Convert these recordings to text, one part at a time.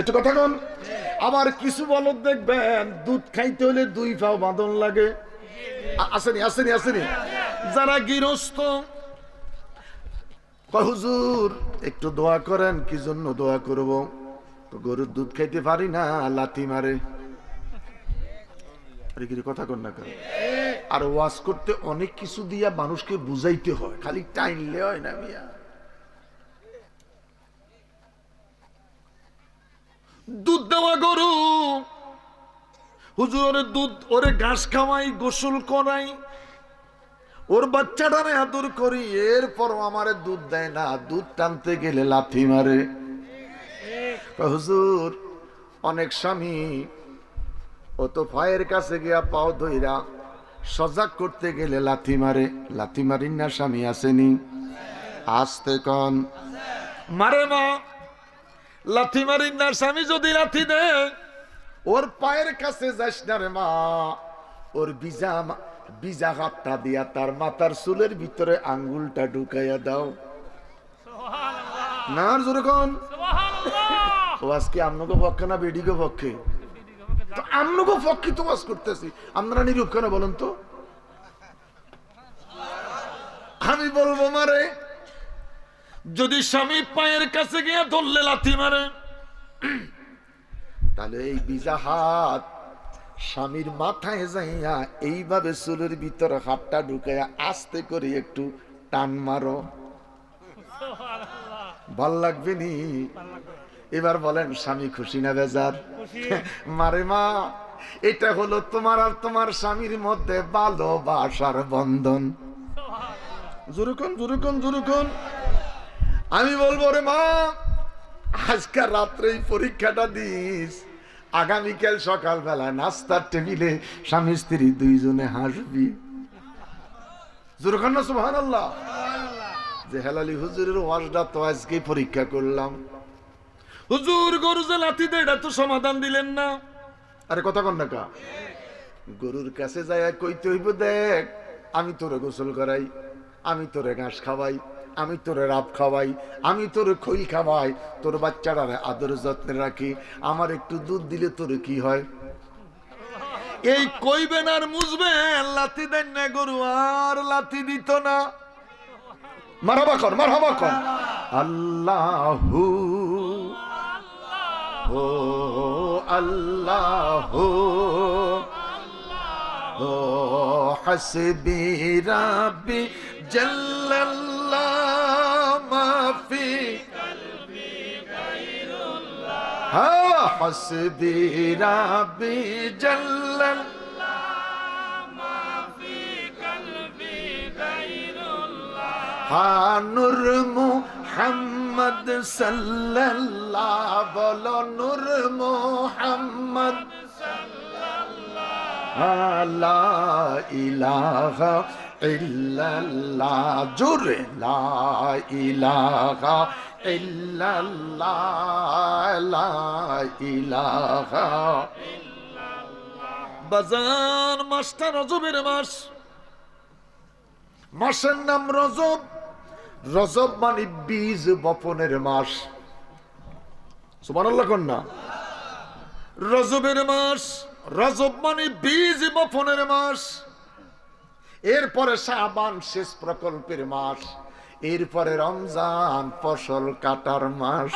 একটু কথা কন। আবার কিছু বলদ দেখবেন, দুধ খাইতে হলে দুই পাও বাঁধন লাগে। আসেনি আসেনি আসেনি। যারা গৃহস্থ হুজুর, একটু দোয়া করেন, কি জন্য দোয়া করব? গরুর দুধ খাইতে পারি না, লাথি মারে। কথা কন না আর ওয়াজ করতে অনেক কিছু দিয়া মানুষকে বুঝাইতে হয়। খালি টাইনলে হয় না মিয়া। দুধ দেওয়া গরু। হুজুর ওরে দুধ, ওরে ঘাস খাওয়াই, গোসল করাই। ওর বাচ্চাটারে আদর করি, এরপর আমারে দুধ দেয় না, দুধ টানতে গেলে লাথি মারে। হুজুর, অনেক স্বামী, ও তো ফায়ের কাছে গিয়া পাও ধইরা সজাগ করতে গেলে লাথি মারে। লাথি মারিন না স্বামী আসেনি। আসতে কন। মারে মা। লাথি মারিন না স্বামী যদি লাথি দে ওর পায়ের কাছে যাস না রে মা। ওর বিজা বিজা হাতটা দিয়া তার মাথার চুলের ভিতরে আঙ্গুলটা ঢুকাইয়া দাও। না জোরে কন। ও আজকে আমনগো পক্ষে না বেডিগো পক্ষে? তো আমনগো পক্ষে তো বাস করতেছি। আপনারা নিরূপ কেন বলুন তো? আমি বলব মারে যদি স্বামী পায়ের কাছে গিয়ে ধরলে লাথি মারে? তাহলে এই বিজা হাত স্বামীর মাথায় যাইয়া এইভাবে চুলের ভিতরে হাতটা ঢুকাইয়া আস্তে করে একটু টান মারো। ভালো লাগবে নি? এবার বলেন স্বামী খুশি না বেজার? মারে মা এটা হলো তোমার আর তোমার স্বামীর মধ্যে ভালোবাসার বন্ধন। জুরুকন জুরুকন জুরুকন। আমি বলব রে মা আজকাল রাত্রে পরীক্ষাটা দিস। আগামীকাল সকালবেলা নাস্তার টেবিলে স্বামী স্ত্রী দুইজনে হাসবি। জুরুখান না সুবহান আল্লাহ যে হেলালি হুজুরের ওয়াজটা তো আজকে পরীক্ষা করলাম। হুজুর, গরু যে লাথি এটা তো সমাধান দিলেন না। আরে কথা কন না কা। গরুর কাছে যায় কইতে হইব, দেখ, আমি তোরে গোসল করাই, আমি তোরে ঘাস খাওয়াই। আমি তোরে রাব খাওয়াই, আমি তোরে খই খাওয়াই, তোর বাচ্চারা আদর যত্নে রাখি, আমার একটু দুধ দিলে তোর কি হয়? এই কইবেন আর মুজবেন, লাথি দেন না গরু, আর লাথি দিত না। মারহাবা কর মারহাবা কর। আল্লাহু, ও আল্লাহু, ও হাসবি রাব্বি জাল্লাল্লাহ মাফি হ্যাঁ হাসবি রাব্বি জাল্লাল্লাহ হানুর মুহাম্মদ সাল্লাল্লাহ বলো নূর মুহাম্মদ। লা ইলাহা ইল্লাল্লাহ জোরে লা ইলাহা ইল্লাল্লাহ, লা ইলাহা বাজার মাসটা রজবের মাস। মাসের নাম রজব। রজব মানে বীজ বপনের মাস। সুবহানাল্লাহ কন্যা। রজবের মাস। রজব মানে বীজ বপনের মাস। এরপরে শাবান শেষ প্রকল্পের মাস, এরপরে রমজান ফসল কাটার মাস।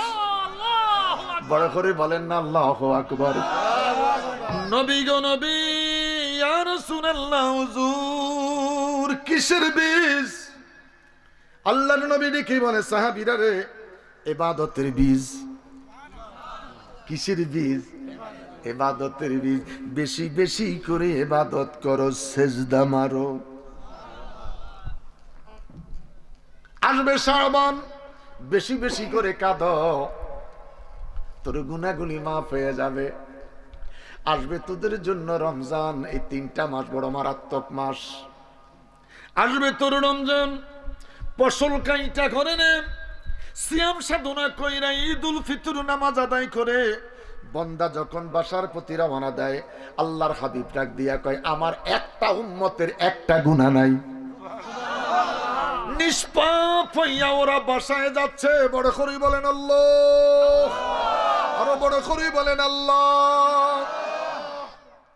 বড় করে বলেন না, আল্লাহ আকবর। নবী গো নবী, ইয়া রাসূলুল্লাহ, হুজুর, কিসের বীজ? আল্লাহর নবী কি বলে, সাহাবীরা রে ইবাদতের বীজ। কিসের বীজ? এবাদতের বীজ। বেশি বেশি করে এবাদত করো, সেজদা মারো। আসবে শ্রাবণ বেশি বেশি করে কাঁদ। তোর গুনাগুলি মাফ হয়ে যাবে। আসবে তোদের জন্য রমজান, এই তিনটা মাস বড় মারাত্মক মাস। আসবে তোর রমজান, ফসল কাইটা করে নে। সিয়াম সাধনা কইরা ঈদ উল ফিতর নামাজ আদায় করে। বন্দা যখন বাসার প্রতি রওনা দেয়, আল্লাহর হাবিব ডাক দিয়া কয়, আমার একটা উম্মতের একটা গুনাহ নাই। নিষ্পাপ হইয়া ওরা বাসায় যাচ্ছে। বড় করি বলেন আল্লাহ। আরও বড় করি বলেন আল্লাহ।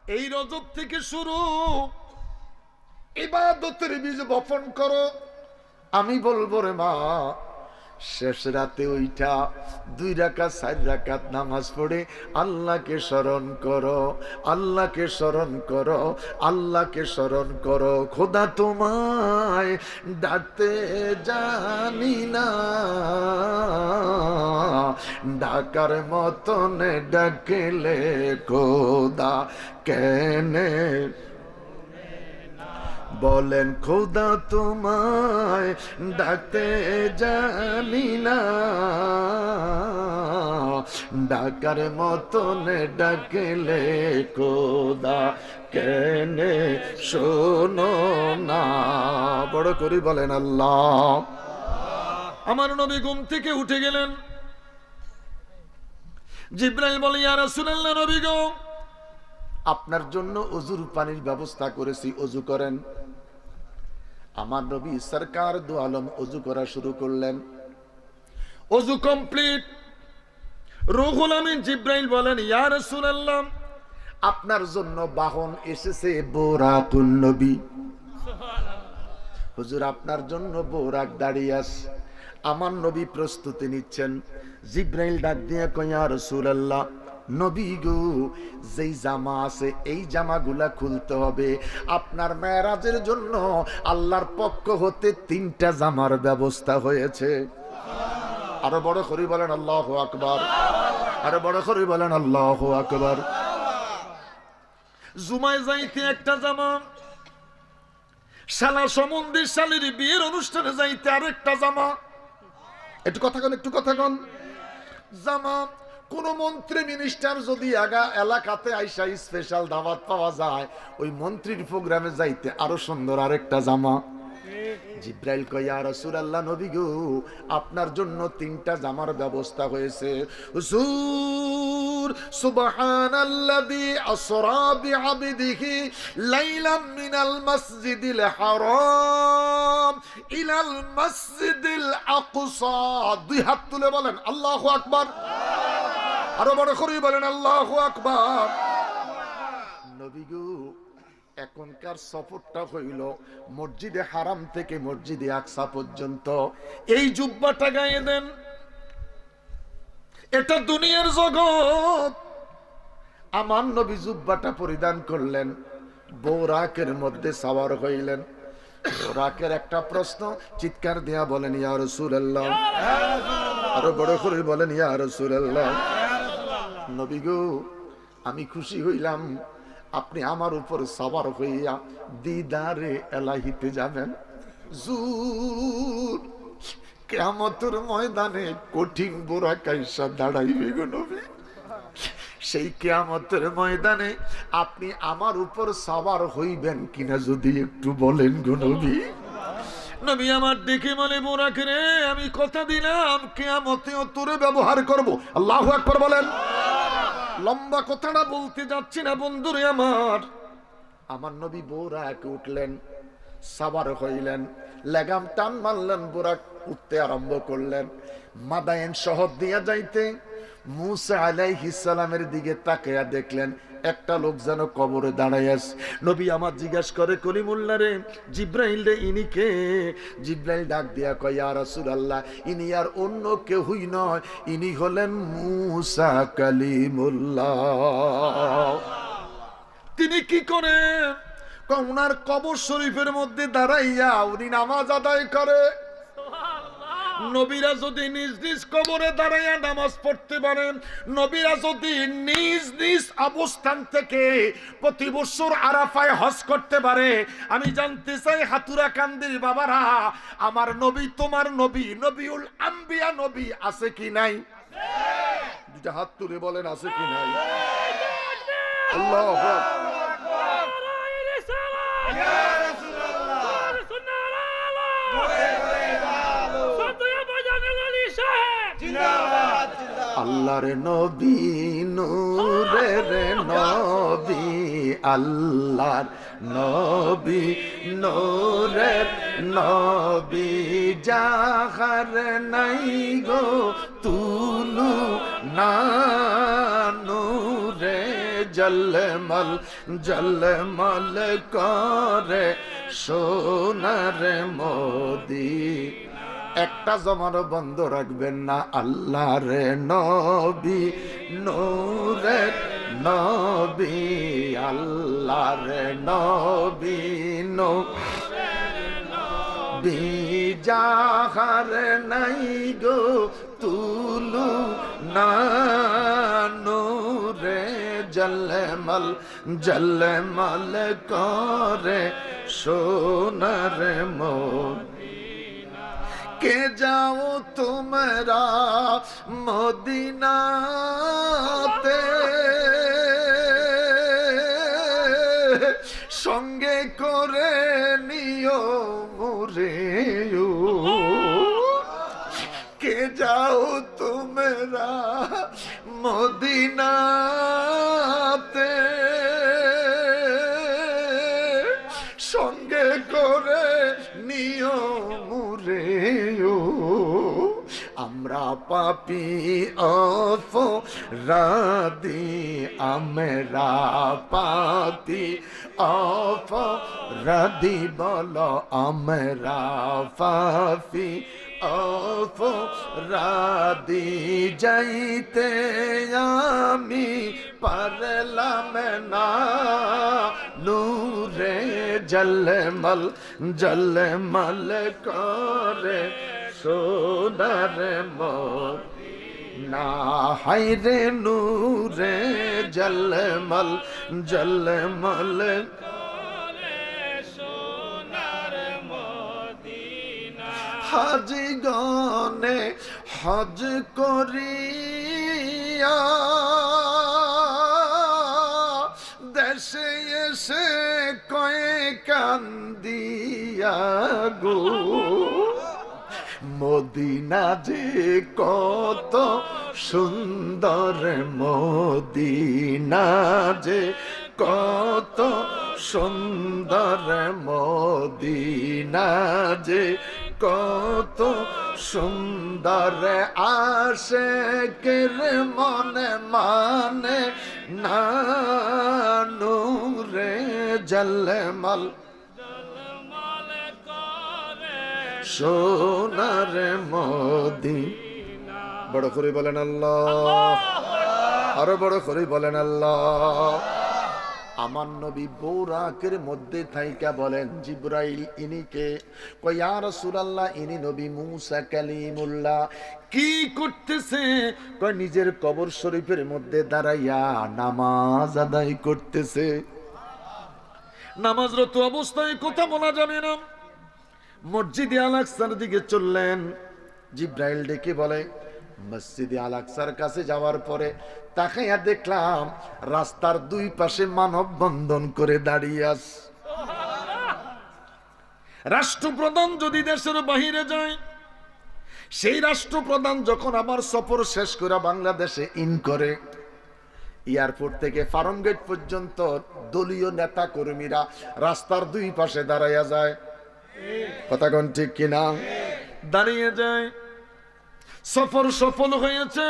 এই রজব থেকে শুরু, ইবাদতের বীজ বপন করো। আমি বলব রে মা শেষ রাতে ওইটা দুই রাকাত চার রাকাত নামাজ পড়ে, আল্লাহকে স্মরণ করো, আল্লাহকে স্মরণ করো, আল্লাহকে স্মরণ করো। খোদা তোমায় ডাকতে জানি না, ডাকার মতন ডাকলে খোদা কেনে? বলেন, খোদা তোমায় ডাকতে জানি না। ডাকার মতন ডাকলে খোদা কেনে শোনো না। বড় করি বলেন, আল্লাহ। আমার নবী ঘুম থেকে উঠে গেলেন। জিব্রাইল বলে, ইয়া রাসূলুল্লাহ, নবী গো আপনার জন্য অজুর পানির ব্যবস্থা করেছি অজু করেন। আমার নবী সরকার দু আলম অজু করা শুরু করলেন। অজু কমপ্লিট। রুহুল আমিন জিব্রাইল বলেন ইয়া রাসূলুল্লাহ আপনার জন্য বাহন এসেছে বোরাকুন নবী। হুজুর আপনার জন্য বোরাক দাঁড়িয়ে আছে। আমার নবী প্রস্তুতি নিচ্ছেন। জিব্রাইল ডাক দিয়ে কয়া রাসূলুল্লাহ নবী গো, যেই জামা আছে, এই জামাগুলা খুলতে হবে। আপনার মেরাজের জন্য আল্লাহর পক্ষ হতে তিনটা জামার ব্যবস্থা হয়েছে। আরও বড় করে বলেন আল্লাহ আকবার। আরও বড় করে বলেন আল্লাহ আকবার। জুমায় যাইতে একটা জামা, শালা সমন্দির শালির বিয়ের অনুষ্ঠানে যাইতে আরেকটা জামা। একটু কথা কন, একটু কথা কন। জামা কোন মন্ত্রী মিনিস্টার যদি আগা এলাকাতে আইসা স্পেশাল দাওয়াত পাওয়া যায়, ওই মন্ত্রীর প্রোগ্রামে যাইতে আরও সুন্দর আরেকটা জামা। জিব্রাইল কয়া রাসূলুল্লাহ নবী গো, আপনার জন্য তিনটা জামার ব্যবস্থা হয়েছে। হুজুর, সুবহানাল্লাযী আসরা বিআবদিহি লাইলাম মিনাল মাসজিদিল হারাম ইলাল মাসজিদিল আকসা। দুই হাত তুলে বলেন, আল্লাহু আকবার। আরও বড় করে বলেন, আল্লাহু আকবার। নবী এখনকার সফরটা হইল মসজিদে হারাম থেকে মসজিদে আকসা পর্যন্ত। এই জুব্বাটা গায়ে দেন। এটা দুনিয়ার জগৎ। আমার নবী জুব্বাটা পরিধান করলেন। বৌরাকের মধ্যে সাওয়ার হইলেন। বৌরাকের একটা প্রশ্ন চিৎকার দিয়া বলেন, ইয়া রাসূলুল্লাহ। আরও বড় করে বলেন, ইয়া রাসূলুল্লাহ। নবী গো, আমি খুশি হইলাম। আপনি আমার উপর সবার হইয়া দিদারে এলাহিতে যাবেন। জুর কেমতের ময়দানে কঠিন বোরা কাইসা দাঁড়াইবে গো নবী। সেই কেয়ামতের ময়দানে আপনি আমার উপর সবার হইবেন কিনা যদি একটু বলেন গো নবী। নবী আমার দেখে বলে বোরাক রে, আমি কথা দিলাম, কেয়ামতেও তোরে ব্যবহার করব। আল্লাহু আকবার বলেন। লম্বা কথাটা বলতে যাচ্ছি না বন্ধুরে আমার। আমার নবী বোরাক উঠলেন, সাবার হইলেন, লেগাম টান মারলেন, বোরাক উঠতে আরম্ভ করলেন। মাদায়েন শহর দিয়া যাইতে মুসা আলাইহিস সালামের দিকে তাকায়া দেখলেন একটা লোক যেন কবরে দাঁড়ায় আছে। নবী আমার জিজ্ঞাসা করে কলিমুল্লা রে, জিব্রাইল রে, ইনি কে? জিব্রাইল ডাক দিয়া কয়, ইয়া রাসূলুল্লাহ, ইনি আর অন্য কেউই নয়, ইনি হলেন মুসা কালিমুল্লাহ। তিনি কি করে কয় উনার কবর শরীফের মধ্যে দাঁড়াইয়া উনি নামাজ আদায় করে। নবীরা যদি নিজ নিজ কবরে দাঁড়াইয়া নামাজ পড়তে পারেন নবীরা যদি নিজ নিজ অবস্থান থেকে প্রতি বছর আরাফায় হজ করতে পারে, আমি জানতে চাই হাতুরা কান্দির বাবারা, আমার নবী তোমার নবী, নবীউল আম্বিয়া নবী আছে কি নাই? দুটা হাত তুলে বলেন, আছে কি নাই? আল্লাহ আল্লাহর নবী নূরের নবী, আল্লাহর নবী নূরের নবী যাহার নাই গো তুলু না নূরে, জলমল জলমল করে সোনার মোদি। একটা জমার বন্ধ রাখবেন না আল্লাহর নবী, নূরের নবী রে নবী নো বিজাহার নাই গো তুলু না নূরে, জলমল জলমল করে সোনার মন কে যাও তোমরা মদিনাতে সঙ্গে করে নিও মোরে কে যাও তোমরা মদিনাতে পাপি অফ রাদি আমরা পাপি অফ রাদি বল আমরা পাপি অফ রাদি যাইতে আমি পারলাম না। নূরে জলমল জলমল করে সোনার না হাইরে নূরে জলমল জলমল। হাজি গনে হজ করিয়া দেশে এসে কয়ে কান্দিয়া গো। মদিনা যে কত সুন্দর মদিনা যে কত সুন্দর মদিনা যে কত সুন্দর আসে কের মনে মানে না নূরে জলমল সোনার মোদি বড় করে বলেন আল্লাহ। আরও বড় করে বলেন আল্লাহ। আমার নবী বৌরাকের মধ্যে থাইকা বলেন, জিব্রাইল ইনিকে কয়া রাসূলুল্লাহ, ইনি নবী মুসা কালিমুল্লাহ। কি করতেছে? কয়, নিজের কবর শরীফের মধ্যে দাঁড়াইয়া নামাজ আদায় করতেছে। নামাজরত অবস্থায় কথা বলা যাবে না। মসজিদে আলাকসার দিকে চললেন। জিব্রাইল ডেকে বলে, মসজিদে আলাকসার কাছে যাওয়ার পরে তাকাইয়া দেখলাম, রাস্তার দুই পাশে মানব বন্ধন করে দাঁড়িয়ে আস রাষ্ট্রপ্রধান যদি দেশের বাহিরে যায়, সেই রাষ্ট্রপ্রধান যখন আমার সফর শেষ করে বাংলাদেশে ইন করে, এয়ারপোর্ট থেকে ফার্ম গেট পর্যন্ত দলীয় নেতা কর্মীরা রাস্তার দুই পাশে দাঁড়াইয়া যায়। কথা কোন ঠিক কিনা দাঁড়িয়ে যায়। সফর সফল হয়েছে।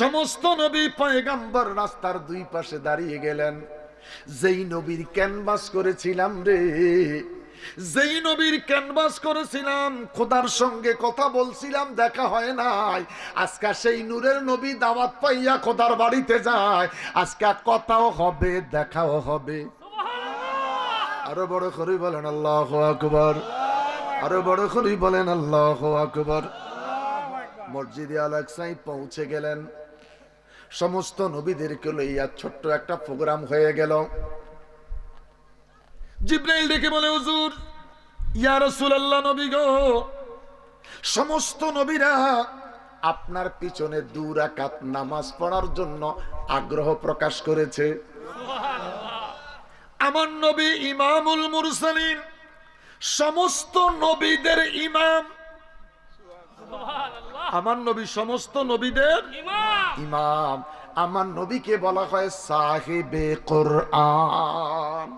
সমস্ত নবী পয়গাম্বর রাস্তার দুই পাশে দাঁড়িয়ে গেলেন। যেই নবীর ক্যানভাস করেছিলাম রে, যেই নবীর ক্যানভাস করেছিলাম, খোদার সঙ্গে কথা বলছিলাম, দেখা হয় নাই। আজকে সেই নূরের নবী দাওয়াত পাইয়া খোদার বাড়িতে যায়। আজকে কথাও হবে, দেখাও হবে। আরও বড় করে বলেন, আল্লাহ আকবর। আরও বড় করে বলেন, আল্লাহ আকবর। মসজিদে আলাকসাই পৌঁছে গেলেন। সমস্ত নবীদেরকে লইয়া ছোট্ট একটা প্রোগ্রাম হয়ে গেল। জিব্রাইল ডেকে বলে, হুজুর, ইয়া রাসূলুল্লাহ নবী গো। সমস্ত নবীরা আপনার পিছনে দু রাকাত নামাজ পড়ার জন্য আগ্রহ প্রকাশ করেছে। আমার নবী ইমামুল মুরসালিন সমস্ত নবীদের ইমাম। আমার নবী সমস্ত নবীদের ইমাম। ইমাম। আমার নবীকে বলা হয় সাহেবে কোরআন।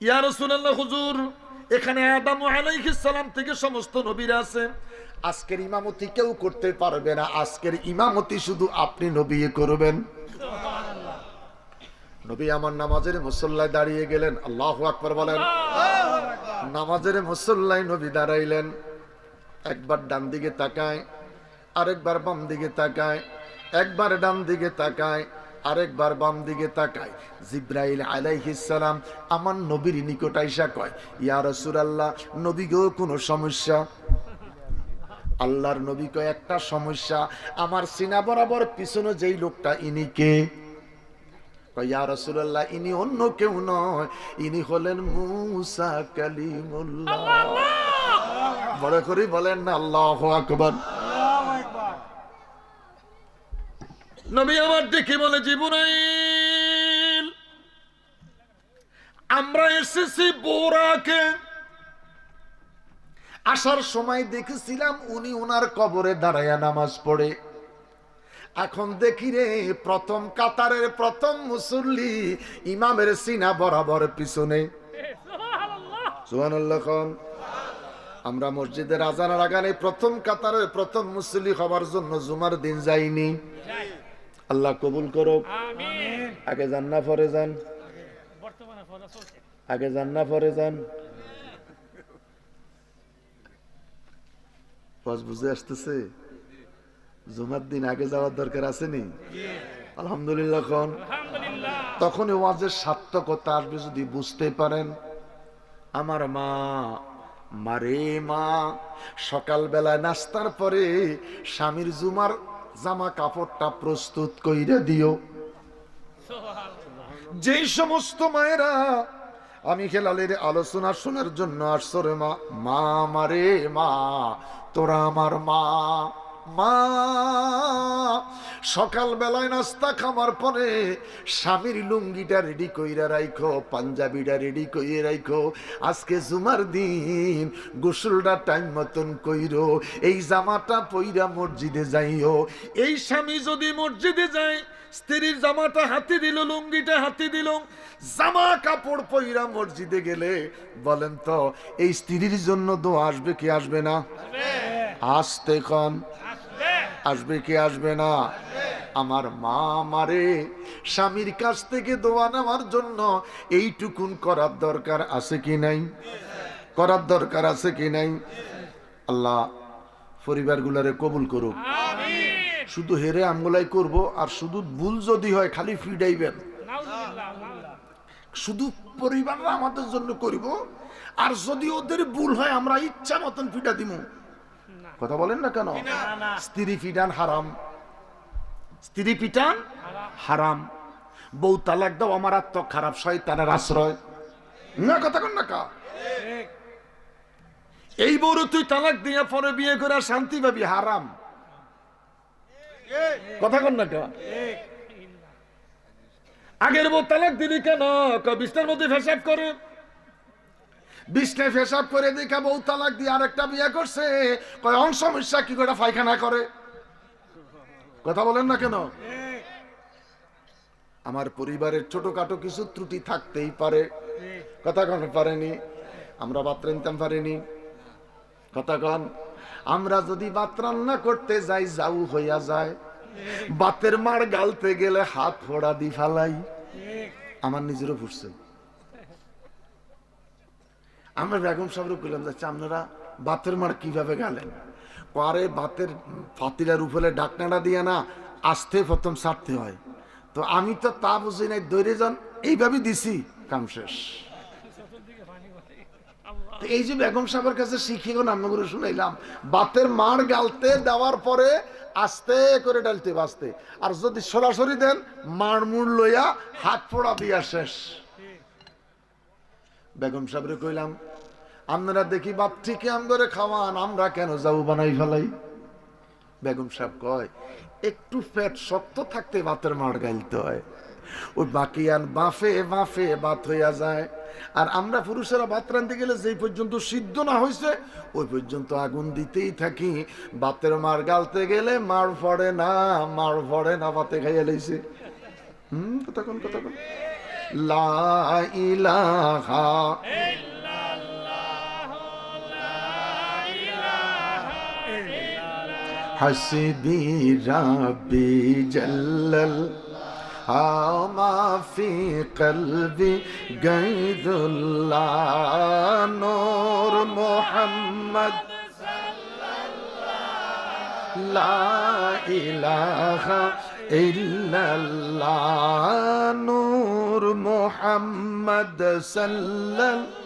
ইয়া রাসূলুল্লাহ হুজুর এখানে আদম আলাইহিস সালাম থেকে সমস্ত নবীরা আছে। আজকের ইমামতি কেউ করতে পারবে না। আজকের ইমামতি শুধু আপনি নবী করবেন। নবী আমার নামাজের মুসল্লায় দাঁড়িয়ে গেলেন, আল্লাহ আকবার বলেন। নামাজের মুসল্লায় নবী দাঁড়াইলেন, একবার ডান দিকে তাকায়, আরেকবার বাম দিকে তাকায়, একবার ডান দিকে তাকায়, আরেকবার বাম দিকে তাকায়। জিব্রাইল সালাম আমার নবীর নিকট আইসা কয়, ইয়া রাসূলুল্লাহ, নবী গো, কোনো সমস্যা? আল্লাহর নবী কয়, একটা সমস্যা, আমার সিনা বরাবর পিছনে যেই লোকটা ইনি কে? কয়, ইয়া রাসূলুল্লাহ ইনি অন্য কেউ নয় ইনি হলেন মুসা কালিমুল্লাহ। বড় করে বলেন না আল্লাহ আকবর। নবী আমার দেখে বলে জীবনাইল আমরা এসেছি বোরাকে। আসার সময় দেখেছিলাম উনি ওনার কবরে দাঁড়ায়া নামাজ পড়ে। এখন দেখি রে প্রথম কাতারের প্রথম মুসল্লি ইমামের সিনা বরাবর পিছনে। সুবহানাল্লাহ আমরা মসজিদের আজানের আগানে প্রথম কাতারের প্রথম মুসল্লি হবার জন্য জুমার দিন যাইনি। আল্লাহ কবুল করো আগে যান না পরে যান। বর্তমানে আগে যান না পরে যান। বুঝে আসতেছে? জুমার দিন আগে যাওয়ার দরকার আলহামদুলিল্লাহ খন। আলহামদুলিল্লাহ। তখন এই ওয়াজের সার্থকতা আসবে যদি বুঝতে পারেন। আমার মা মারে মা সকালবেলায় নাস্তার পরে স্বামীর জুমার জামা কাপড়টা প্রস্তুত কইরা দিও। যেই সমস্ত মায়েরা আমি খেলালের আলোচনা শোনার জন্য আসছো রে মা মা মারে মা তোরা আমার মা। মা সকাল বেলায় নাস্তা খাবার পরে স্বামীর লুঙ্গিটা রেডি কইরা রাইখো পাঞ্জাবিটা রেডি কইরে রাইখো। আজকে জুমার দিন গোসলটা টাইম মতন কইরো এই জামাটা পইরা মসজিদে যাইও। এই স্বামী যদি মসজিদে যায় স্ত্রীর জামাটা হাতে দিল লুঙ্গিটা হাতে দিল জামা কাপড় পইরা মসজিদে গেলে বলেন তো এই স্ত্রীর জন্য তো আসবে কি আসবে না? আসতে কন। আসবে কি আসবে না? আমার মা মারে স্বামীর কাছ থেকে দোয়া নেওয়ার জন্য এইটুকুন করার দরকার আছে কি নাই? করার দরকার আছে কি নাই? আল্লাহ পরিবারগুলারে কবুল করুক। শুধু হেরে আমগুলাই করব আর শুধু ভুল যদি হয় খালি ফিডাইবেন শুধু পরিবাররা আমাদের জন্য করব আর যদি ওদের ভুল হয় আমরা ইচ্ছা মতন ফিটা দিব কথা বলেন না কেন? স্ত্রী ফিডান হারাম। স্ত্রী পিটান হারাম। বউ তালাক দাও আমার আত্ম খারাপ শয়তানের আশ্রয়। না কথা কন না কা। এই বউর তুই তালাক দিয়ে পরে বিয়ে করে শান্তি পাবি হারাম। কথা কন না কা। আগের বউ তালাক দিলি কেন? বিছনার মধ্যে ফেসাব করে। বিছনায় ফেসাব করে দেখা বউ তালাক দিয়ে আরেকটা বিয়ে করছে। কয়, অংশ সমস্যা কি করে পায়খানা করে? কথা বলেন না কেন? আমার পরিবারের ছোটখাটো কিছু ত্রুটি থাকতেই পারে। কথা কন, পারেনি। আমরা ভাত রান্তাম, পারিনি। কথা কন, আমরা যদি ভাত রান্না করতে যাই, যাও হইয়া যায়। বাতের মার গালতে গেলে হাত ফোড়া দি ফালাই। আমার নিজেরও ফুটছে। আমরা বেগম সাহেব কইলাম যাচ্ছে আপনারা বাতের মার কীভাবে গালেন? পরে বাতের ফাতিলার উপরে ডাকনাটা দিয়ে না, আস্তে প্রথম ছাড়তে হয়। তো আমি তো তা বুঝি নাই, দৈরে যান এইভাবে দিছি, কাম শেষ। পড়ে এই যে বেগম সাহেবের কাছে শিখিয়ে নাম করে শুনাইলাম, বাতের মার গালতে দেওয়ার পরে আস্তে করে ডালতে বাঁচতে আর যদি সরাসরি দেন মার মুড় লইয়া হাত ফোড়া দিয়া শেষ। বেগম সাহেবরে কইলাম, আপনারা দেখি বাপ ঠিকই আমগরে খাওয়ান, আমরা কেন যাব বানাই ফেলাই? বেগম সাহেব কয়, একটু পেট শক্ত থাকতে বাতের মার গাইলতে হয়। ওই বাকিয়ান বাফে বাফে বাত হইয়া যায়। আর আমরা পুরুষেরা ভাত রাঁধতে গেলে যেই পর্যন্ত সিদ্ধ না হয়েছে ওই পর্যন্ত আগুন দিতেই থাকি। বাতের মার গালতে গেলে মার পড়ে না মার পড়ে না বাতে খাইয়া লাইছে। হুম لا إله إلا الله. لا إله إلا حسبي ربي جل الله ما في قلبي قيد الله نور محمد. صلى الله لا إله إلا الله نور محمد صلى الله